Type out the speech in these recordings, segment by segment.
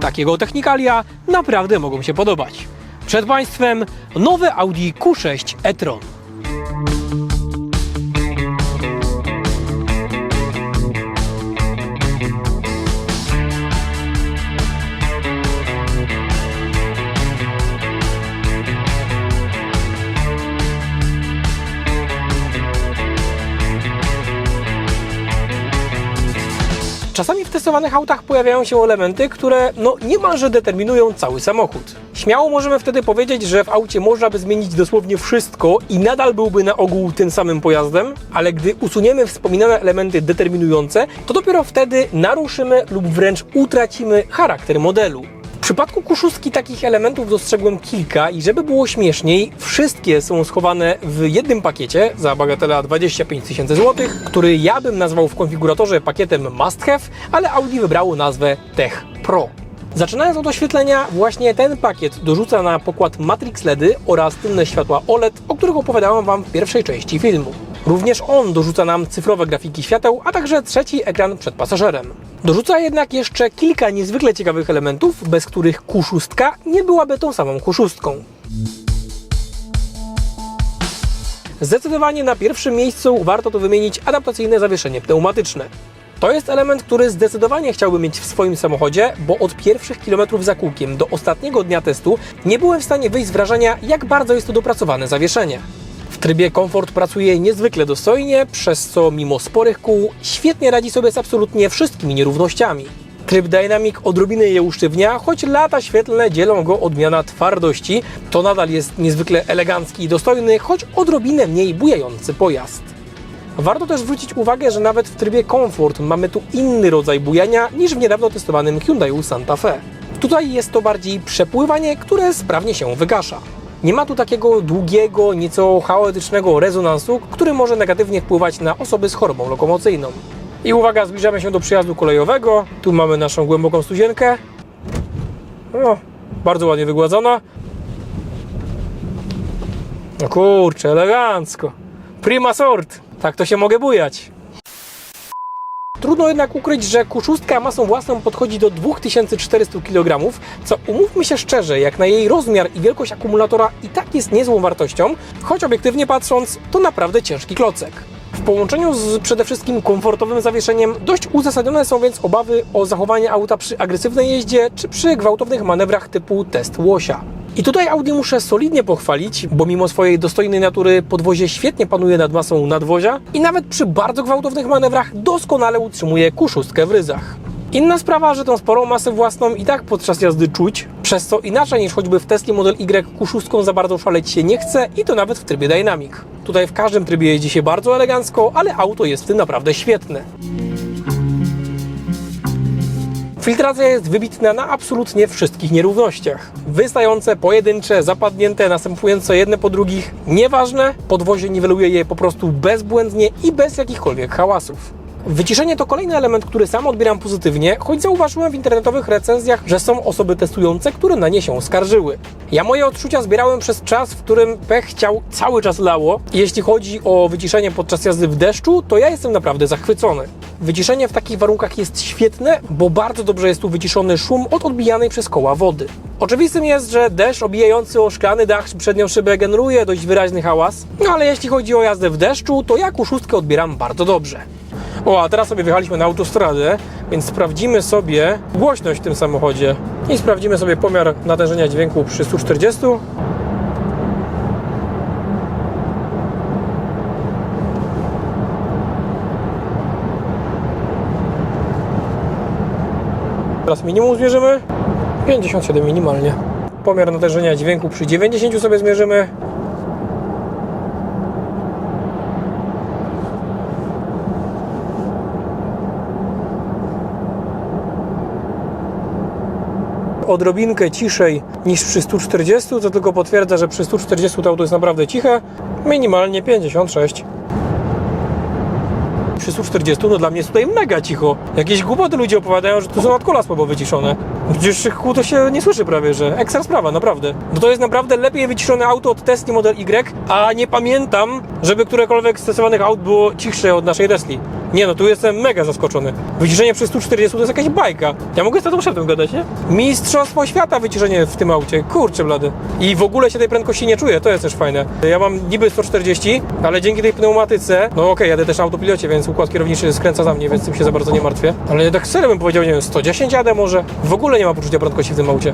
Takiego technikalia naprawdę mogą się podobać. Przed Państwem nowe Audi Q6 e-tron. Czasami w testowanych autach pojawiają się elementy, które no niemalże determinują cały samochód. Śmiało możemy wtedy powiedzieć, że w aucie można by zmienić dosłownie wszystko i nadal byłby na ogół tym samym pojazdem, ale gdy usuniemy wspominane elementy determinujące, to dopiero wtedy naruszymy lub wręcz utracimy charakter modelu. Przypadku kuszustki takich elementów dostrzegłem kilka i żeby było śmieszniej, wszystkie są schowane w jednym pakiecie za bagatela 25 tysięcy złotych, który ja bym nazwał w konfiguratorze pakietem must have, ale Audi wybrało nazwę Tech Pro. Zaczynając od oświetlenia, właśnie ten pakiet dorzuca na pokład Matrix LEDy oraz tylne światła OLED, o których opowiadałem Wam w pierwszej części filmu. Również on dorzuca nam cyfrowe grafiki świateł, a także trzeci ekran przed pasażerem. Dorzuca jednak jeszcze kilka niezwykle ciekawych elementów, bez których Q6 nie byłaby tą samą Q6. Zdecydowanie na pierwszym miejscu warto tu wymienić adaptacyjne zawieszenie pneumatyczne. To jest element, który zdecydowanie chciałbym mieć w swoim samochodzie, bo od pierwszych kilometrów za kółkiem do ostatniego dnia testu nie byłem w stanie wyjść z wrażenia, jak bardzo jest to dopracowane zawieszenie. Trybie komfort pracuje niezwykle dostojnie, przez co mimo sporych kół świetnie radzi sobie z absolutnie wszystkimi nierównościami. Tryb Dynamic odrobinę je usztywnia, choć lata świetlne dzielą go od miana twardości, to nadal jest niezwykle elegancki i dostojny, choć odrobinę mniej bujający pojazd. Warto też zwrócić uwagę, że nawet w trybie komfort mamy tu inny rodzaj bujania niż w niedawno testowanym Hyundai Santa Fe. Tutaj jest to bardziej przepływanie, które sprawnie się wygasza. Nie ma tu takiego długiego, nieco chaotycznego rezonansu, który może negatywnie wpływać na osoby z chorobą lokomocyjną. I uwaga, zbliżamy się do przyjazdu kolejowego. Tu mamy naszą głęboką stuzienkę. O, bardzo ładnie wygładzona. No kurczę, elegancko. Prima sort. Tak to się mogę bujać. Trudno jednak ukryć, że Q6 masą własną podchodzi do 2400 kg, co umówmy się szczerze, jak na jej rozmiar i wielkość akumulatora i tak jest niezłą wartością, choć obiektywnie patrząc, to naprawdę ciężki klocek. W połączeniu z przede wszystkim komfortowym zawieszeniem dość uzasadnione są więc obawy o zachowanie auta przy agresywnej jeździe czy przy gwałtownych manewrach typu test łosia. I tutaj Audi muszę solidnie pochwalić, bo mimo swojej dostojnej natury podwozie świetnie panuje nad masą nadwozia i nawet przy bardzo gwałtownych manewrach doskonale utrzymuje kuszustkę w ryzach. Inna sprawa, że tą sporą masę własną i tak podczas jazdy czuć, przez co inaczej niż choćby w Tesla Model Y Q6 za bardzo szaleć się nie chce i to nawet w trybie Dynamic. Tutaj w każdym trybie jeździ się bardzo elegancko, ale auto jest w tym naprawdę świetne. Filtracja jest wybitna na absolutnie wszystkich nierównościach. Wystające, pojedyncze, zapadnięte, następujące jedne po drugich, nieważne, podwozie niweluje je po prostu bezbłędnie i bez jakichkolwiek hałasów. Wyciszenie to kolejny element, który sam odbieram pozytywnie, choć zauważyłem w internetowych recenzjach, że są osoby testujące, które na nie się skarżyły. Ja moje odczucia zbierałem przez czas, w którym pech chciał cały czas lało. Jeśli chodzi o wyciszenie podczas jazdy w deszczu, to ja jestem naprawdę zachwycony. Wyciszenie w takich warunkach jest świetne, bo bardzo dobrze jest tu wyciszony szum od odbijanej przez koła wody. Oczywistym jest, że deszcz obijający o szklany dach przednią szybę generuje dość wyraźny hałas, no ale jeśli chodzi o jazdę w deszczu, to ja szóstkę odbieram bardzo dobrze. O, a teraz sobie wjechaliśmy na autostradę, więc sprawdzimy sobie głośność w tym samochodzie i sprawdzimy sobie pomiar natężenia dźwięku przy 140. Teraz minimum zmierzymy. 57 minimalnie. Pomiar natężenia dźwięku przy 90 sobie zmierzymy. Odrobinkę ciszej niż przy 140, to tylko potwierdza, że przy 140 to auto jest naprawdę ciche. Minimalnie 56. Przy 140 no dla mnie jest tutaj mega cicho. Jakieś głupoty ludzie opowiadają, że tu są nadkola słabo wyciszone. Przecież kół to się nie słyszy prawie, że ekstra sprawa, naprawdę. No to jest naprawdę lepiej wyciszone auto od Tesla Model Y, a nie pamiętam, żeby którekolwiek z testowanych aut było cichsze od naszej Tesli. Nie no, tu jestem mega zaskoczony. Wyciszenie przy 140 to jest jakaś bajka. Ja mogę z tatą szefem gadać, nie? Mistrzostwo świata wyciszenie w tym aucie. Kurczę blady. I w ogóle się tej prędkości nie czuję, to jest też fajne. Ja mam niby 140, ale dzięki tej pneumatyce, no okej, jadę też na autopilocie, więc układ kierowniczy skręca za mnie, więc tym się za bardzo nie martwię. Ale tak serio bym powiedział, nie wiem, 110 jadę może. W ogóle nie ma poczucia prędkości w tym aucie.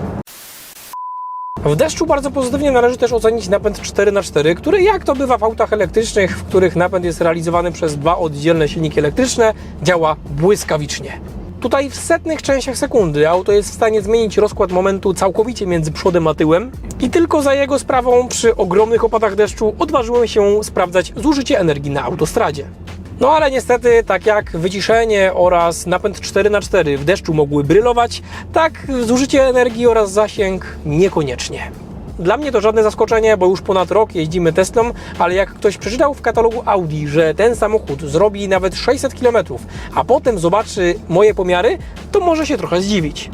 W deszczu bardzo pozytywnie należy też ocenić napęd 4x4, który jak to bywa w autach elektrycznych, w których napęd jest realizowany przez dwa oddzielne silniki elektryczne, działa błyskawicznie. Tutaj w setnych częściach sekundy auto jest w stanie zmienić rozkład momentu całkowicie między przodem a tyłem i tylko za jego sprawą przy ogromnych opadach deszczu odważyłem się sprawdzać zużycie energii na autostradzie. No ale niestety, tak jak wyciszenie oraz napęd 4x4 w deszczu mogły brylować, tak zużycie energii oraz zasięg niekoniecznie. Dla mnie to żadne zaskoczenie, bo już ponad rok jeździmy Teslą, ale jak ktoś przeczytał w katalogu Audi, że ten samochód zrobi nawet 600 km, a potem zobaczy moje pomiary, to może się trochę zdziwić.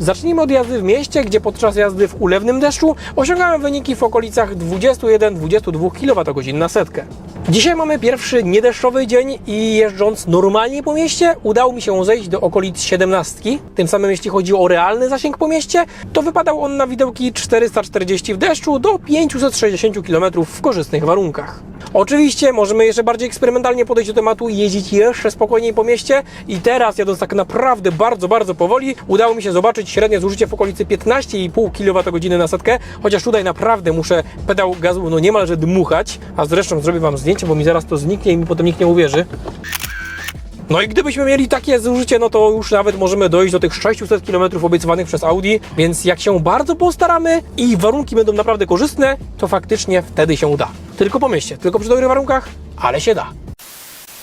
Zacznijmy od jazdy w mieście, gdzie podczas jazdy w ulewnym deszczu osiągałem wyniki w okolicach 21-22 kWh na setkę. Dzisiaj mamy pierwszy niedeszczowy dzień i jeżdżąc normalnie po mieście udało mi się zejść do okolic 17. Tym samym jeśli chodzi o realny zasięg po mieście, to wypadał on na widełki 440 w deszczu do 560 km w korzystnych warunkach. Oczywiście możemy jeszcze bardziej eksperymentalnie podejść do tematu i jeździć jeszcze spokojniej po mieście i teraz jadąc tak naprawdę bardzo, bardzo powoli udało mi się zobaczyć średnie zużycie w okolicy 15,5 kWh na setkę, chociaż tutaj naprawdę muszę pedał gazu no niemalże dmuchać, a zresztą zrobię Wam zdjęcie, bo mi zaraz to zniknie i mi potem nikt nie uwierzy. No i gdybyśmy mieli takie zużycie, no to już nawet możemy dojść do tych 600 km obiecywanych przez Audi, więc jak się bardzo postaramy i warunki będą naprawdę korzystne, to faktycznie wtedy się uda. Tylko po mieście, tylko przy dobrych warunkach, ale się da.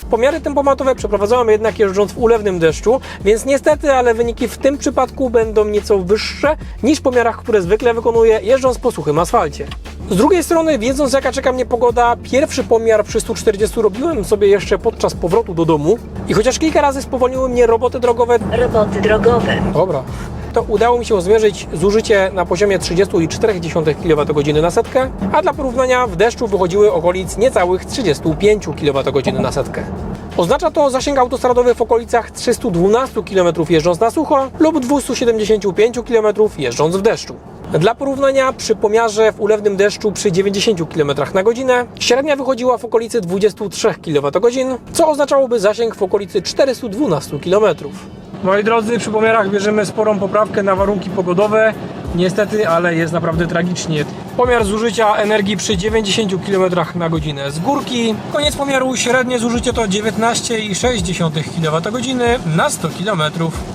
Pomiary tempomatowe przeprowadzałem jednak jeżdżąc w ulewnym deszczu, więc niestety, ale wyniki w tym przypadku będą nieco wyższe niż w pomiarach, które zwykle wykonuję jeżdżąc po suchym asfalcie. Z drugiej strony, wiedząc jaka czeka mnie pogoda, pierwszy pomiar przy 140 robiłem sobie jeszcze podczas powrotu do domu i chociaż kilka razy spowolniły mnie roboty drogowe, Roboty drogowe. Dobra. To udało mi się zmierzyć zużycie na poziomie 30,4 kWh na setkę, a dla porównania w deszczu wychodziły okolic niecałych 35 kWh na setkę. Oznacza to zasięg autostradowy w okolicach 312 km jeżdżąc na sucho lub 275 km jeżdżąc w deszczu. Dla porównania przy pomiarze w ulewnym deszczu przy 90 km na godzinę średnia wychodziła w okolicy 23 kWh, co oznaczałoby zasięg w okolicy 412 km. Moi drodzy, przy pomiarach bierzemy sporą poprawkę na warunki pogodowe. Niestety, ale jest naprawdę tragicznie. Pomiar zużycia energii przy 90 km na godzinę z górki. Koniec pomiaru średnie zużycie to 19,6 kWh na 100 km.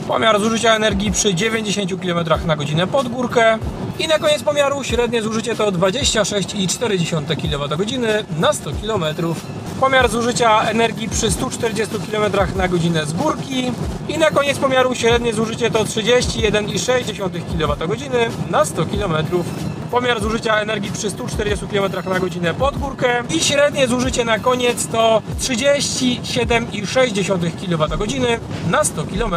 Pomiar zużycia energii przy 90 km na godzinę pod górkę. I na koniec pomiaru średnie zużycie to 26,4 kWh na 100 km. Pomiar zużycia energii przy 140 km na godzinę z górki. I na koniec pomiaru średnie zużycie to 31,6 kWh na 100 km. Pomiar zużycia energii przy 140 km na godzinę pod górkę. I średnie zużycie na koniec to 37,6 kWh na 100 km.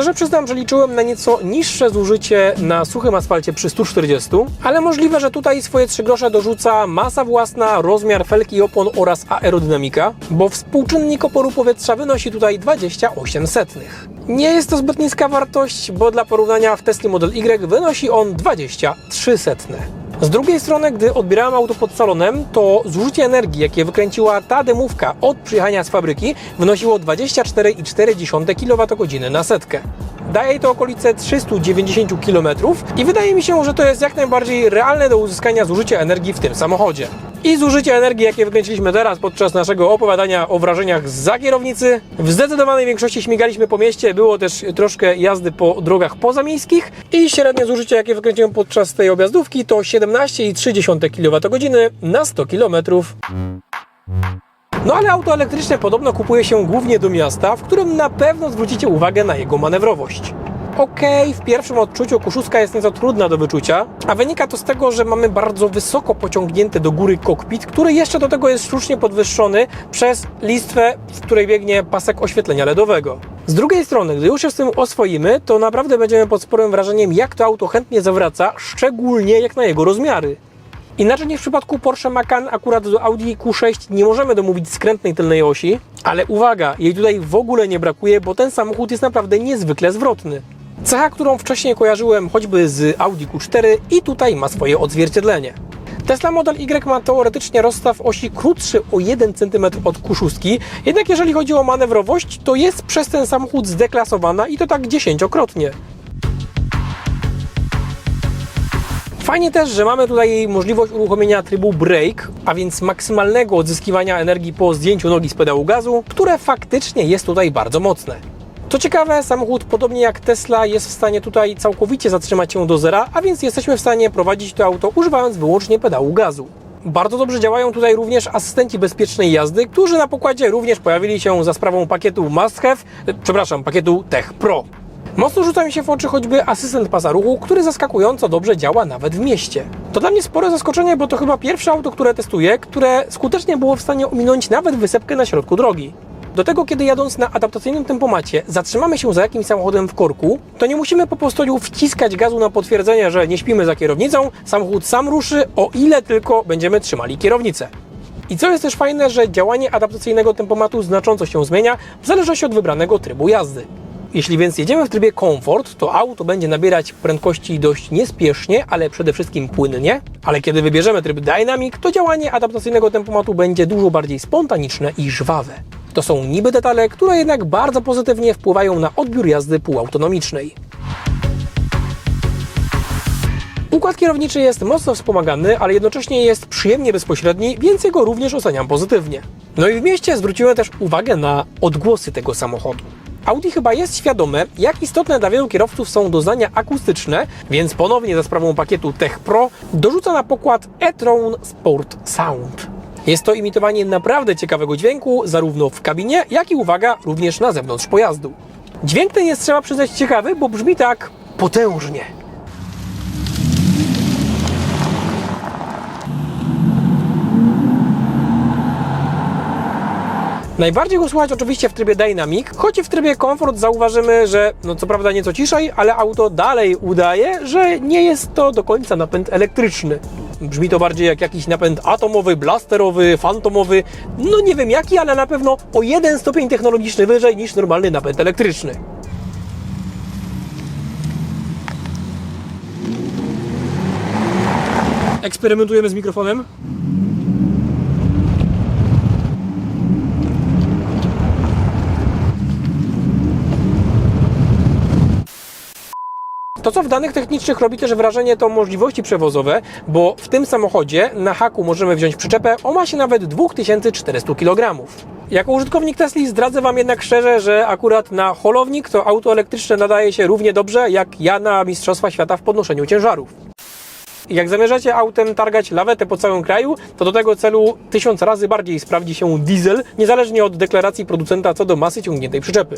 Szczerze przyznam, że liczyłem na nieco niższe zużycie na suchym asfalcie przy 140, ale możliwe, że tutaj swoje 3 grosze dorzuca masa własna, rozmiar felki opon oraz aerodynamika, bo współczynnik oporu powietrza wynosi tutaj 28 setnych. Nie jest to zbyt niska wartość, bo dla porównania w Tesla Model Y wynosi on 23 setne. Z drugiej strony, gdy odbierałem auto pod salonem, to zużycie energii, jakie wykręciła ta dymówka od przyjechania z fabryki, wynosiło 24,4 kWh na setkę. Daje to okolice 390 km i wydaje mi się, że to jest jak najbardziej realne do uzyskania zużycia energii w tym samochodzie. I zużycie energii, jakie wykręciliśmy teraz podczas naszego opowiadania o wrażeniach z kierownicy. W zdecydowanej większości śmigaliśmy po mieście, było też troszkę jazdy po drogach pozamiejskich i średnie zużycie, jakie wykręciłem podczas tej objazdówki to 17,3 kWh na 100 km. No ale auto elektryczne podobno kupuje się głównie do miasta, w którym na pewno zwrócicie uwagę na jego manewrowość. Okej, w pierwszym odczuciu kuszuska jest nieco trudna do wyczucia, a wynika to z tego, że mamy bardzo wysoko pociągnięty do góry kokpit, który jeszcze do tego jest sztucznie podwyższony przez listwę, w której biegnie pasek oświetlenia LEDowego. Z drugiej strony, gdy już się z tym oswoimy, to naprawdę będziemy pod sporym wrażeniem, jak to auto chętnie zawraca, szczególnie jak na jego rozmiary. Inaczej niż w przypadku Porsche Macan, akurat do Audi Q6 nie możemy domówić skrętnej tylnej osi, ale uwaga, jej tutaj w ogóle nie brakuje, bo ten samochód jest naprawdę niezwykle zwrotny. Cecha, którą wcześniej kojarzyłem choćby z Audi Q4 i tutaj ma swoje odzwierciedlenie. Tesla Model Y ma teoretycznie rozstaw osi krótszy o 1 cm od Q6, jednak jeżeli chodzi o manewrowość, to jest przez ten samochód zdeklasowana i to tak dziesięciokrotnie. Fajnie też, że mamy tutaj możliwość uruchomienia trybu brake, a więc maksymalnego odzyskiwania energii po zdjęciu nogi z pedału gazu, które faktycznie jest tutaj bardzo mocne. Co ciekawe, samochód podobnie jak Tesla jest w stanie tutaj całkowicie zatrzymać się do zera, a więc jesteśmy w stanie prowadzić to auto używając wyłącznie pedału gazu. Bardzo dobrze działają tutaj również asystenci bezpiecznej jazdy, którzy na pokładzie również pojawili się za sprawą pakietu Must Have, e, przepraszam, pakietu Tech Pro. Mocno rzuca mi się w oczy choćby asystent pasa ruchu, który zaskakująco dobrze działa nawet w mieście. To dla mnie spore zaskoczenie, bo to chyba pierwsze auto, które testuję, które skutecznie było w stanie ominąć nawet wysepkę na środku drogi. Do tego, kiedy jadąc na adaptacyjnym tempomacie zatrzymamy się za jakimś samochodem w korku, to nie musimy po prostu wciskać gazu na potwierdzenie, że nie śpimy za kierownicą, samochód sam ruszy, o ile tylko będziemy trzymali kierownicę. I co jest też fajne, że działanie adaptacyjnego tempomatu znacząco się zmienia w zależności od wybranego trybu jazdy. Jeśli więc jedziemy w trybie komfort, to auto będzie nabierać prędkości dość niespiesznie, ale przede wszystkim płynnie. Ale kiedy wybierzemy tryb Dynamic, to działanie adaptacyjnego tempomatu będzie dużo bardziej spontaniczne i żwawe. To są niby detale, które jednak bardzo pozytywnie wpływają na odbiór jazdy półautonomicznej. Układ kierowniczy jest mocno wspomagany, ale jednocześnie jest przyjemnie bezpośredni, więc jego również oceniam pozytywnie. No i w mieście zwróciłem też uwagę na odgłosy tego samochodu. Audi chyba jest świadome, jak istotne dla wielu kierowców są doznania akustyczne, więc ponownie za sprawą pakietu Tech Pro dorzuca na pokład e-tron Sport Sound. Jest to imitowanie naprawdę ciekawego dźwięku, zarówno w kabinie, jak i uwaga, również na zewnątrz pojazdu. Dźwięk ten jest trzeba przyznać ciekawy, bo brzmi tak potężnie. Najbardziej go słuchać oczywiście w trybie Dynamic, choć w trybie Comfort zauważymy, że no co prawda nieco ciszej, ale auto dalej udaje, że nie jest to do końca napęd elektryczny. Brzmi to bardziej jak jakiś napęd atomowy, blasterowy, fantomowy, no nie wiem jaki, ale na pewno o jeden stopień technologiczny wyżej niż normalny napęd elektryczny. Eksperymentujemy z mikrofonem. To, co w danych technicznych robi też wrażenie, to możliwości przewozowe, bo w tym samochodzie na haku możemy wziąć przyczepę o masie nawet 2400 kg. Jako użytkownik Tesli zdradzę Wam jednak szczerze, że akurat na holownik to auto elektryczne nadaje się równie dobrze jak ja na Mistrzostwa Świata w podnoszeniu ciężarów. Jak zamierzacie autem targać lawetę po całym kraju, to do tego celu tysiąc razy bardziej sprawdzi się diesel, niezależnie od deklaracji producenta co do masy ciągniętej przyczepy.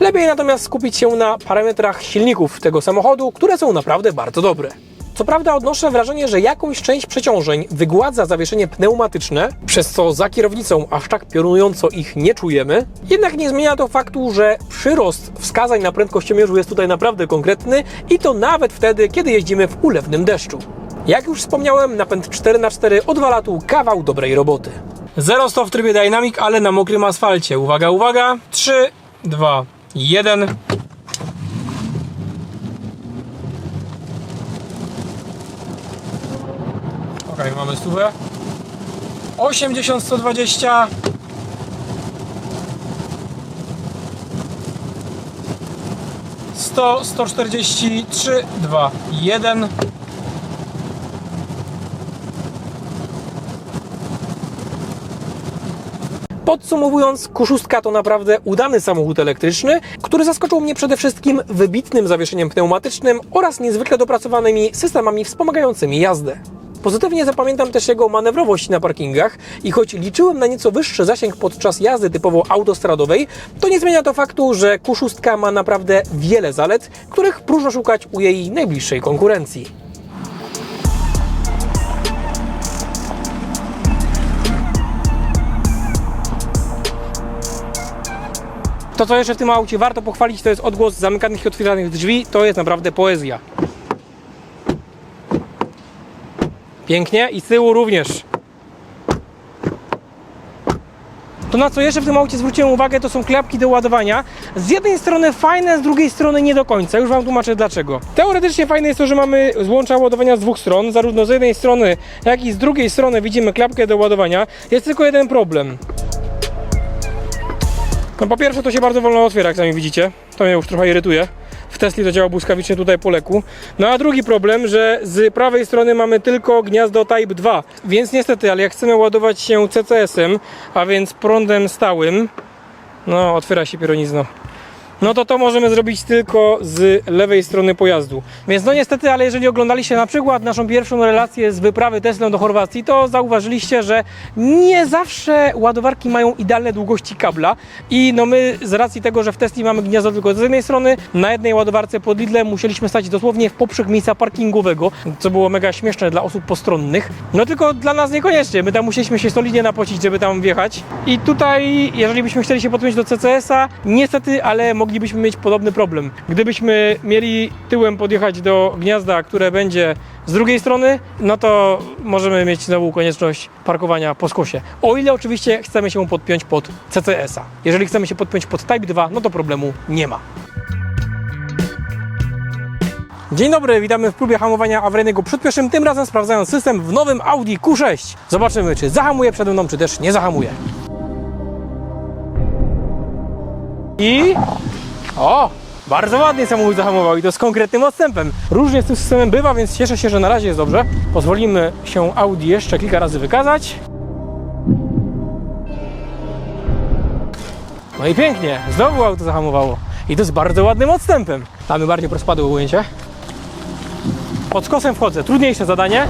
Lepiej natomiast skupić się na parametrach silników tego samochodu, które są naprawdę bardzo dobre. Co prawda odnoszę wrażenie, że jakąś część przeciążeń wygładza zawieszenie pneumatyczne, przez co za kierownicą aż tak piorunująco ich nie czujemy. Jednak nie zmienia to faktu, że przyrost wskazań na prędkościomierzu jest tutaj naprawdę konkretny i to nawet wtedy, kiedy jeździmy w ulewnym deszczu. Jak już wspomniałem, napęd 4x4 odwala tu kawał dobrej roboty. 0-100 w trybie Dynamic, ale na mokrym asfalcie. Uwaga, uwaga. 3, 2, 1. Ok, mamy stówę. 80, 120. Sto, sto czterdzieści trzy, dwa, jeden. Podsumowując, Q6 to naprawdę udany samochód elektryczny, który zaskoczył mnie przede wszystkim wybitnym zawieszeniem pneumatycznym oraz niezwykle dopracowanymi systemami wspomagającymi jazdę. Pozytywnie zapamiętam też jego manewrowość na parkingach i choć liczyłem na nieco wyższy zasięg podczas jazdy typowo autostradowej, to nie zmienia to faktu, że Q6 ma naprawdę wiele zalet, których próżno szukać u jej najbliższej konkurencji. To, co jeszcze w tym aucie warto pochwalić, to jest odgłos zamykanych i otwieranych drzwi. To jest naprawdę poezja. Pięknie i z tyłu również. To na co jeszcze w tym aucie zwróciłem uwagę, to są klapki do ładowania. Z jednej strony fajne, z drugiej strony nie do końca. Już Wam tłumaczę dlaczego. Teoretycznie fajne jest to, że mamy złącza ładowania z dwóch stron, zarówno z jednej strony, jak i z drugiej strony widzimy klapkę do ładowania. Jest tylko jeden problem. No po pierwsze to się bardzo wolno otwiera, jak sami widzicie. To mnie już trochę irytuje. W Tesli to działa błyskawicznie tutaj po leku. No a drugi problem, że z prawej strony mamy tylko gniazdo Type 2. Więc niestety, ale jak chcemy ładować się CCS-em, a więc prądem stałym, no otwiera się pieronizno. No to to możemy zrobić tylko z lewej strony pojazdu. Więc no niestety, ale jeżeli oglądaliście na przykład naszą pierwszą relację z wyprawy Teslą do Chorwacji, to zauważyliście, że nie zawsze ładowarki mają idealne długości kabla i no my z racji tego, że w Tesli mamy gniazdo tylko z jednej strony, na jednej ładowarce pod Lidlem musieliśmy stać dosłownie w poprzek miejsca parkingowego, co było mega śmieszne dla osób postronnych. No tylko dla nas niekoniecznie, my tam musieliśmy się solidnie napocić, żeby tam wjechać. I tutaj, jeżeli byśmy chcieli się podpiąć do CCS-a, niestety, ale moglibyśmy mieć podobny problem. Gdybyśmy mieli tyłem podjechać do gniazda, które będzie z drugiej strony, no to możemy mieć znowu konieczność parkowania po skosie. O ile oczywiście chcemy się podpiąć pod CCS-a. Jeżeli chcemy się podpiąć pod Type 2, no to problemu nie ma. Dzień dobry, witamy w próbie hamowania awaryjnego przed pierwszym, tym razem sprawdzając system w nowym Audi Q6. Zobaczymy, czy zahamuje przede mną, czy też nie zahamuje. I... O! Bardzo ładnie samochód zahamował i to z konkretnym odstępem. Różnie z tym systemem bywa, więc cieszę się, że na razie jest dobrze. Pozwolimy się Audi jeszcze kilka razy wykazać. No i pięknie, znowu auto zahamowało. I to z bardzo ładnym odstępem. Damy bardziej prospadłe ujęcie. Pod skosem wchodzę, trudniejsze zadanie.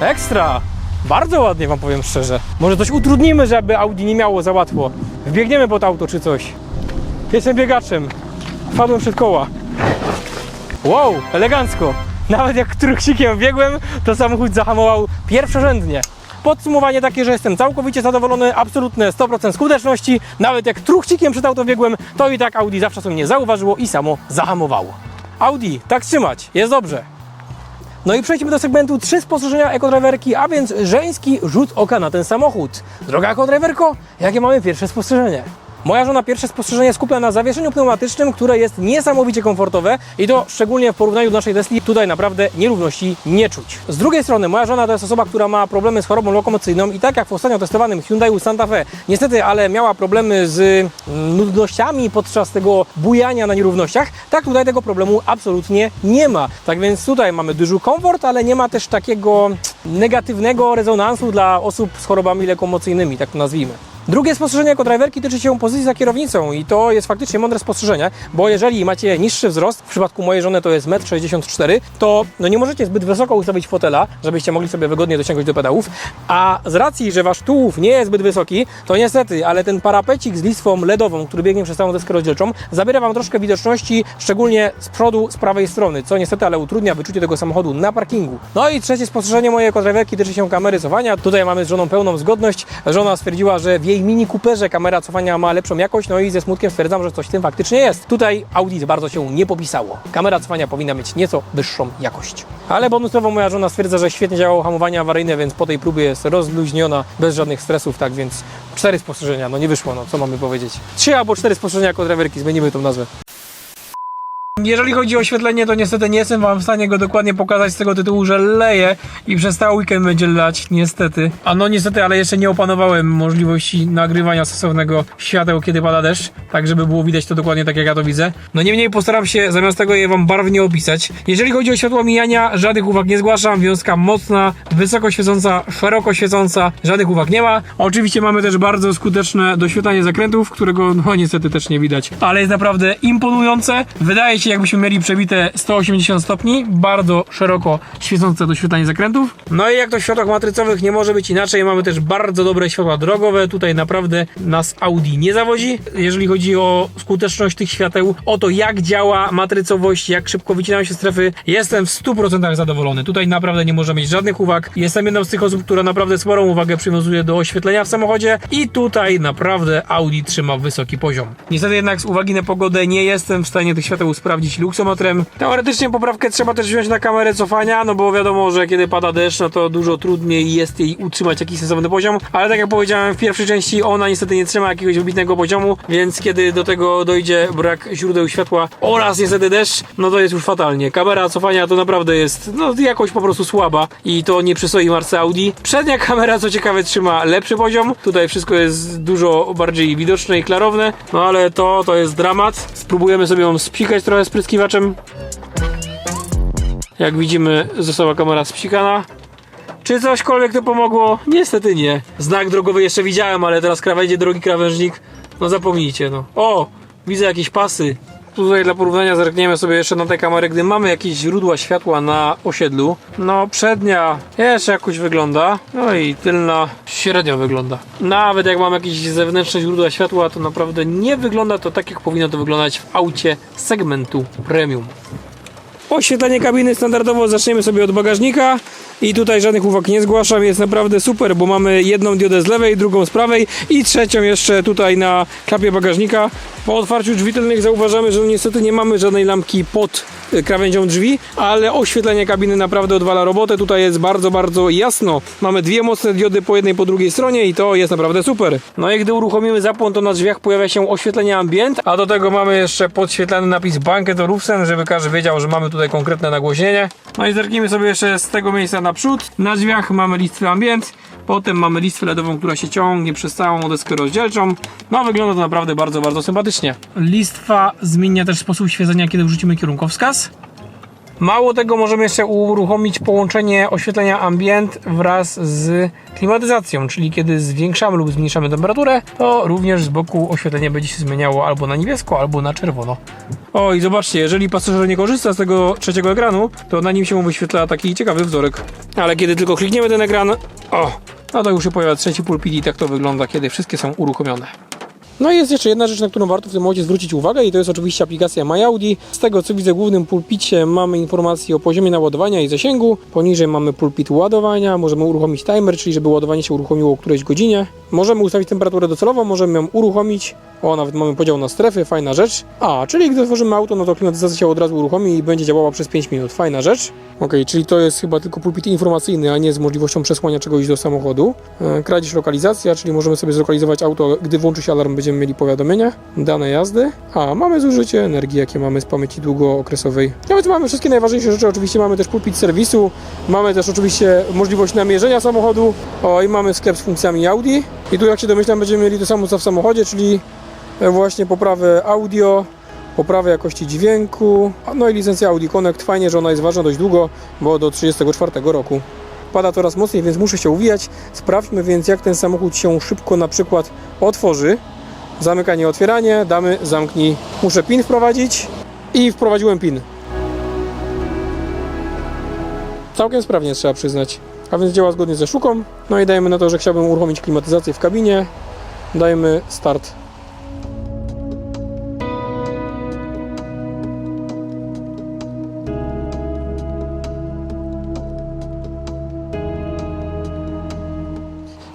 Ekstra! Bardzo ładnie wam powiem szczerze. Może coś utrudnimy, żeby Audi nie miało za łatwo. Wbiegniemy pod auto czy coś. Jestem biegaczem. Wpadłem przed koła. Wow, elegancko. Nawet jak truksikiem biegłem, to samochód zahamował pierwszorzędnie. Podsumowanie takie, że jestem całkowicie zadowolony, absolutne 100% skuteczności. Nawet jak truchcikiem przed auto biegłem, to i tak Audi zawsze sobie nie zauważyło i samo zahamowało. Audi, tak trzymać, jest dobrze. No i przejdźmy do segmentu 3 spostrzeżenia ekodriverki, a więc żeński rzut oka na ten samochód. Droga ekodriverko, jakie mamy pierwsze spostrzeżenie? Moja żona pierwsze spostrzeżenie skupia na zawieszeniu pneumatycznym, które jest niesamowicie komfortowe i to szczególnie w porównaniu do naszej Tesli tutaj naprawdę nierówności nie czuć. Z drugiej strony moja żona to jest osoba, która ma problemy z chorobą lokomocyjną i tak jak w ostatnio testowanym Hyundai Santa Fe, niestety, ale miała problemy z mm, nudnościami podczas tego bujania na nierównościach, tak tutaj tego problemu absolutnie nie ma. Tak więc tutaj mamy duży komfort, ale nie ma też takiego negatywnego rezonansu dla osób z chorobami lokomocyjnymi, tak to nazwijmy. Drugie spostrzeżenie jako driverki tyczy się pozycji za kierownicą i to jest faktycznie mądre spostrzeżenie, bo jeżeli macie niższy wzrost, w przypadku mojej żony to jest 1,64 m, to no nie możecie zbyt wysoko ustawić fotela, żebyście mogli sobie wygodnie dosięgnąć do pedałów, a z racji, że wasz tułów nie jest zbyt wysoki, to niestety, ale ten parapecik z listwą LEDową, który biegnie przez całą deskę rozdzielczą, zabiera wam troszkę widoczności, szczególnie z przodu, z prawej strony, co niestety, ale utrudnia wyczucie tego samochodu na parkingu. No i trzecie spostrzeżenie mojej jako driverki tyczy się kamery cofania. Tutaj mamy z żoną pełną zgodność. Żona stwierdziła, że w jej Mini Cooperze kamera cofania ma lepszą jakość, no i ze smutkiem stwierdzam, że coś w tym faktycznie jest. Tutaj Audi bardzo się nie popisało. Kamera cofania powinna mieć nieco wyższą jakość. Ale bonusowo moja żona stwierdza, że świetnie działało hamowanie awaryjne, więc po tej próbie jest rozluźniona, bez żadnych stresów, tak więc cztery spostrzeżenia, no nie wyszło, no co mamy powiedzieć. Trzy albo cztery spostrzeżenia jako driverki, zmienimy tą nazwę. Jeżeli chodzi o oświetlenie, to niestety nie jestem Wam w stanie go dokładnie pokazać z tego tytułu, że leje i przez cały weekend będzie lać, niestety. A no niestety, ale jeszcze nie opanowałem możliwości nagrywania stosownego świateł, kiedy pada deszcz, tak żeby było widać to dokładnie tak jak ja to widzę. No niemniej postaram się zamiast tego je Wam barwnie opisać. Jeżeli chodzi o światło mijania, żadnych uwag nie zgłaszam, wiązka mocna, wysoko świecąca, szeroko świecąca, żadnych uwag nie ma. Oczywiście mamy też bardzo skuteczne doświetlanie zakrętów, którego no niestety też nie widać, ale jest naprawdę imponujące. Wydaje się jakbyśmy mieli przebite 180 stopni, bardzo szeroko świecące doświetlanie zakrętów. No i jak to w światłach matrycowych nie może być inaczej, mamy też bardzo dobre światła drogowe. Tutaj naprawdę nas Audi nie zawodzi, jeżeli chodzi o skuteczność tych świateł, o to jak działa matrycowość, jak szybko wycinają się strefy. Jestem w 100% zadowolony. Tutaj naprawdę nie może mieć żadnych uwag. Jestem jedną z tych osób, która naprawdę sporą uwagę przywiązuje do oświetlenia w samochodzie i tutaj naprawdę Audi trzyma wysoki poziom. Niestety jednak z uwagi na pogodę nie jestem w stanie tych świateł sprawdzić luksometrem. Teoretycznie poprawkę trzeba też wziąć na kamerę cofania, no bo wiadomo, że kiedy pada deszcz, no to dużo trudniej jest jej utrzymać jakiś sensowny poziom, ale tak jak powiedziałem w pierwszej części, ona niestety nie trzyma jakiegoś wybitnego poziomu, więc kiedy do tego dojdzie brak źródeł światła oraz niestety deszcz, no to jest już fatalnie. Kamera cofania to naprawdę jest, no jakoś po prostu słaba i to nie przystoi marce Audi. Przednia kamera, co ciekawe, trzyma lepszy poziom. Tutaj wszystko jest dużo bardziej widoczne i klarowne, no ale to, to jest dramat. Spróbujemy sobie ją spikać trochę spryskiwaczem. Jak widzimy, została kamera spsikana. Czy cośkolwiek to pomogło? Niestety nie. Znak drogowy jeszcze widziałem, ale teraz krawędzie drogi krawężnik. No zapomnijcie, no. O! Widzę jakieś pasy. Tutaj dla porównania zerkniemy sobie jeszcze na tę kamerę, gdy mamy jakieś źródła światła na osiedlu. No przednia jeszcze jakoś wygląda, no i tylna średnio wygląda. Nawet jak mam jakieś zewnętrzne źródła światła, to naprawdę nie wygląda to tak, jak powinno to wyglądać w aucie segmentu premium. Oświetlenie kabiny standardowo zaczniemy sobie od bagażnika i tutaj żadnych uwag nie zgłaszam, jest naprawdę super, bo mamy jedną diodę z lewej, drugą z prawej i trzecią jeszcze tutaj na klapie bagażnika. Po otwarciu drzwi tylnych zauważamy, że niestety nie mamy żadnej lampki pod y, krawędzią drzwi, ale oświetlenie kabiny naprawdę odwala robotę. Tutaj jest bardzo, bardzo jasno. Mamy dwie mocne diody po jednej, po drugiej stronie i to jest naprawdę super. No i gdy uruchomimy zapłon, to na drzwiach pojawia się oświetlenie ambient, a do tego mamy jeszcze podświetlany napis Banket Olufsen, żeby każdy wiedział, że mamy tutaj konkretne nagłośnienie. No i zerknijmy sobie jeszcze z tego miejsca naprzód. Na drzwiach mamy listwę ambient, potem mamy listwę LEDową, która się ciągnie przez całą deskę rozdzielczą. No wygląda to naprawdę bardzo, bardzo sympatycznie. Listwa zmienia też sposób świecenia, kiedy wrzucimy kierunkowskaz. Mało tego, możemy jeszcze uruchomić połączenie oświetlenia ambient wraz z klimatyzacją, czyli kiedy zwiększamy lub zmniejszamy temperaturę, to również z boku oświetlenie będzie się zmieniało albo na niebiesko, albo na czerwono. O i zobaczcie, jeżeli pasażer nie korzysta z tego trzeciego ekranu, to na nim się wyświetla taki ciekawy wzorek. Ale kiedy tylko klikniemy ten ekran, o, no to już się pojawia trzeci pulpit i tak to wygląda, kiedy wszystkie są uruchomione. No i jest jeszcze jedna rzecz, na którą warto w tym momencie zwrócić uwagę i to jest oczywiście aplikacja MyAudi. Z tego co widzę w głównym pulpicie mamy informacje o poziomie naładowania i zasięgu. Poniżej mamy pulpit ładowania, możemy uruchomić timer, czyli żeby ładowanie się uruchomiło o którejś godzinie. Możemy ustawić temperaturę docelową, możemy ją uruchomić. O, nawet mamy podział na strefy, fajna rzecz. A, czyli gdy otworzymy auto, no to klimatyzacja się od razu uruchomi i będzie działała przez 5 minut. Fajna rzecz. Ok, czyli to jest chyba tylko pulpit informacyjny, a nie z możliwością przesłania czegoś do samochodu. E, kradzież lokalizacja, czyli możemy sobie zlokalizować auto, gdy włączy się alarm, będziemy mieli powiadomienia. Dane jazdy. A, mamy zużycie energii, jakie mamy z pamięci długookresowej. Nawet mamy wszystkie najważniejsze rzeczy. Oczywiście mamy też pulpit serwisu. Mamy też oczywiście możliwość namierzenia samochodu. O, i mamy sklep z funkcjami Audi. I tu, jak się domyślam, będziemy mieli to samo co w samochodzie, czyli właśnie poprawę audio, poprawę jakości dźwięku, no i licencja Audi Connect. Fajnie, że ona jest ważna dość długo, bo do 34 roku. Pada coraz mocniej, więc muszę się uwijać. Sprawdźmy więc, jak ten samochód się szybko na przykład otworzy. Zamykanie, otwieranie, damy, zamknij. Muszę PIN wprowadzić i wprowadziłem PIN. Całkiem sprawnie trzeba przyznać. A więc działa zgodnie ze sztuką. No i dajemy na to, że chciałbym uruchomić klimatyzację w kabinie. Dajemy start.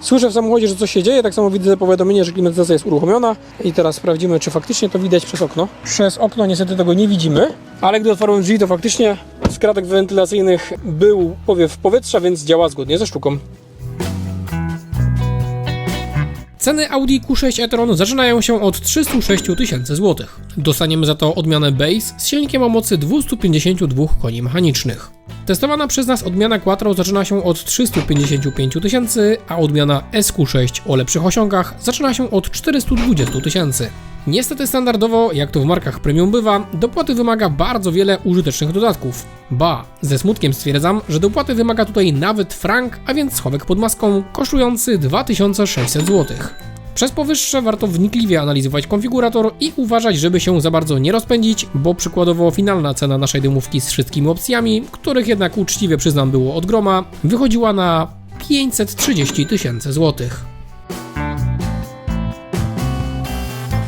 Słyszę w samochodzie, że coś się dzieje, tak samo widzę powiadomienie, że klimatyzacja jest uruchomiona i teraz sprawdzimy, czy faktycznie to widać przez okno. Przez okno niestety tego nie widzimy, ale gdy otworzyłem drzwi, to faktycznie z kratek wentylacyjnych był powiew powietrza, więc działa zgodnie ze sztuką. Ceny Audi Q6 e-tron zaczynają się od 306 tysięcy złotych. Dostaniemy za to odmianę Base z silnikiem o mocy 252 koni mechanicznych. Testowana przez nas odmiana Quattro zaczyna się od 355 tysięcy, a odmiana SQ6 o lepszych osiągach zaczyna się od 420 tysięcy. Niestety standardowo, jak to w markach premium bywa, dopłaty wymaga bardzo wiele użytecznych dodatków. Ba, ze smutkiem stwierdzam, że dopłaty wymaga tutaj nawet frank, a więc schowek pod maską, kosztujący 2600 zł. Przez powyższe warto wnikliwie analizować konfigurator i uważać, żeby się za bardzo nie rozpędzić, bo przykładowo finalna cena naszej dymówki z wszystkimi opcjami, których jednak uczciwie przyznam było od groma, wychodziła na 530 tysięcy złotych.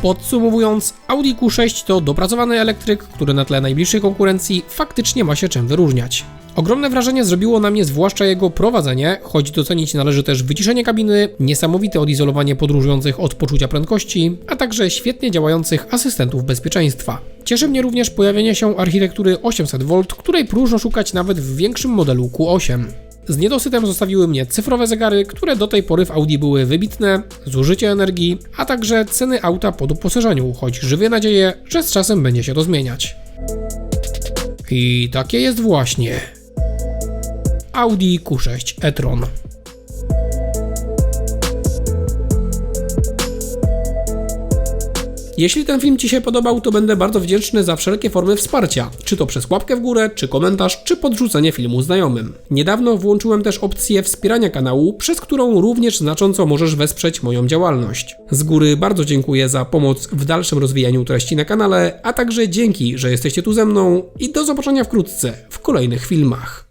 Podsumowując, Audi Q6 to dopracowany elektryk, który na tle najbliższej konkurencji faktycznie ma się czym wyróżniać. Ogromne wrażenie zrobiło na mnie zwłaszcza jego prowadzenie, choć docenić należy też wyciszenie kabiny, niesamowite odizolowanie podróżujących od poczucia prędkości, a także świetnie działających asystentów bezpieczeństwa. Cieszy mnie również pojawienie się architektury 800V, której próżno szukać nawet w większym modelu Q8. Z niedosytem zostawiły mnie cyfrowe zegary, które do tej pory w Audi były wybitne, zużycie energii, a także ceny auta po doposażeniu, choć żywię nadzieję, że z czasem będzie się to zmieniać. I takie jest właśnie Audi Q6 e-tron. Jeśli ten film Ci się podobał, to będę bardzo wdzięczny za wszelkie formy wsparcia, czy to przez łapkę w górę, czy komentarz, czy podrzucenie filmu znajomym. Niedawno włączyłem też opcję wspierania kanału, przez którą również znacząco możesz wesprzeć moją działalność. Z góry bardzo dziękuję za pomoc w dalszym rozwijaniu treści na kanale, a także dzięki, że jesteście tu ze mną i do zobaczenia wkrótce w kolejnych filmach.